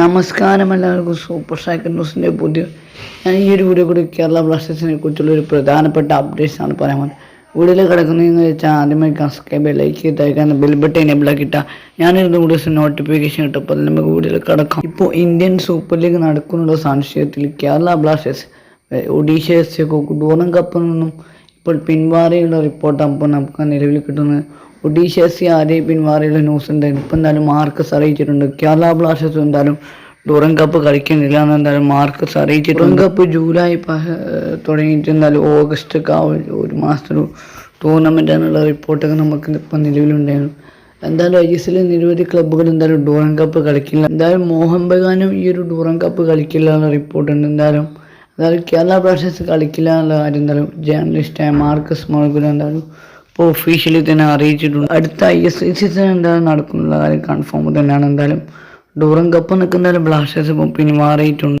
നമസ്കാരം എല്ലാവർക്കും super cycle ന്യൂസിന്റെ പുതിയ ഞാൻ ഈ ഒരു വീഡിയോ കൂടി കേരള ബ്ലാസ്റ്റേഴ്സിനെ കുറിച്ചുള്ള ഒരു പ്രധാനപ്പെട്ട അപ്ഡേറ്റ്സ് ആണ് പറയാൻ പോകുന്നത്. വീഡിയോയിൽ കിടക്കുന്നതെന്ന് വെച്ചാൽ ആദ്യമായി സബ്സ്ക്രൈബ് ലൈക്ക് ചെയ്തേക്കാൻ ബെൽ ബട്ടൺ എനേബിൾ ആക്കിയിട്ടാൽ ഞാനിരുന്ന വീഡിയോസ് നോട്ടിഫിക്കേഷൻ കിട്ടും അപ്പോൾ നമുക്ക് വീഡിയോയിൽ കിടക്കാം. ഇപ്പോൾ ഇന്ത്യൻ സൂപ്പർ ലീഗ് നടക്കുന്നുള്ള സംശയത്തിൽ Kerala Blasters Odisha S C ടൂർണം കപ്പിൽ നിന്നും ഇപ്പോൾ പിൻവാറിയുള്ള റിപ്പോർട്ടാണ് ഇപ്പോൾ നമുക്ക് നിലവിൽ കിട്ടുന്നത് ഒഡീഷ ആരെ പിന്മാറിയുള്ള ന്യൂസ് എന്തായാലും ഇപ്പം എന്തായാലും മാർക്കസ് അറിയിച്ചിട്ടുണ്ട്. കേരള ബ്ലാസ്റ്റേഴ്സ് എന്തായാലും ഡൂറൻ കപ്പ് കളിക്കുന്നില്ല എന്ന് എന്തായാലും മാർക്കസ് അറിയിച്ചിട്ടുണ്ട്. ഡൂറൻ കപ്പ് ജൂലൈ തുടങ്ങിയിട്ട് എന്തായാലും ഓഗസ്റ്റ് ഒക്കെ ഒരു- മാസത്തൊരു ടൂർണമെന്റ് എന്നുള്ള റിപ്പോർട്ടൊക്കെ നമുക്ക് ഇപ്പം നിലവിലുണ്ടായിരുന്നു. എന്തായാലും ഐ എസ് എല്ലിൽ നിരവധി ക്ലബ്ബുകൾ എന്തായാലും ഡൂറൻ കപ്പ് കളിക്കില്ല. എന്തായാലും മോഹൻ ബഗാനും ഈ ഒരു ഡൂറൻ കപ്പ് കളിക്കില്ല എന്നുള്ള റിപ്പോർട്ടുണ്ട് എന്തായാലും അതായത് കേരള ബ്ലാസ്റ്റേഴ്സ് കളിക്കില്ല എന്നുള്ള കാര്യം എന്തായാലും ജേർണലിസ്റ്റായ മാർക്കസ് മോൾഗുല എന്തായാലും ഇപ്പോൾ ഒഫീഷ്യലി തന്നെ അറിയിച്ചിട്ടുണ്ട്. അടുത്ത ഐ എസ് ഐ സീസൺ എന്തായാലും നടക്കുന്നുള്ള കാര്യം കൺഫേം തന്നെയാണ്. എന്തായാലും ഡൂറൻ കപ്പ് നിൽക്കുന്നതിൽ ബ്ലാസ്റ്റേഴ്സ് ഇപ്പോൾ പിന്മാറിയിട്ടുണ്ട്.